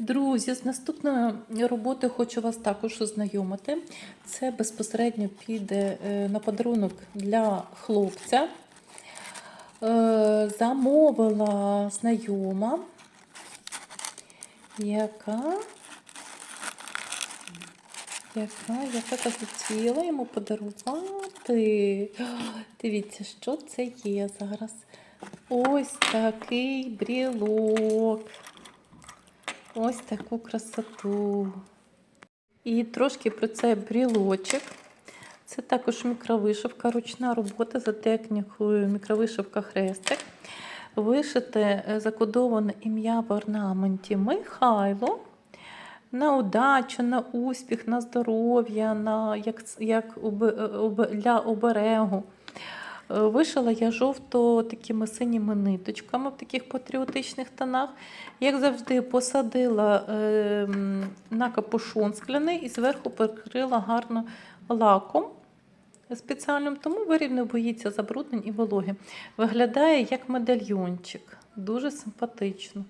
Друзі, з наступної роботи хочу вас також ознайомити. Це безпосередньо піде е, на подарунок для хлопця. Е, Замовила знайома, яка, яка, яка захотіла йому подарувати. Дивіться, що це є зараз. Ось такий брілок. Ось таку красоту. І трошки про цей брілочок. Це також мікровишивка, ручна робота за технікою мікровишивка хрестик. Вишите е, закодоване ім'я в орнаменті Михайло. На удачу, на успіх, на здоров'я, на як, як обе- для оберегу. Е, Вишила я жовто такими синіми ниточками в таких патріотичних тонах. Як завжди, посадила е, на капушон скляний і зверху прикрила гарно лаком спеціальним, тому виріб боїться забруднень і вологи. Виглядає як медальйончик. Дуже симпатично.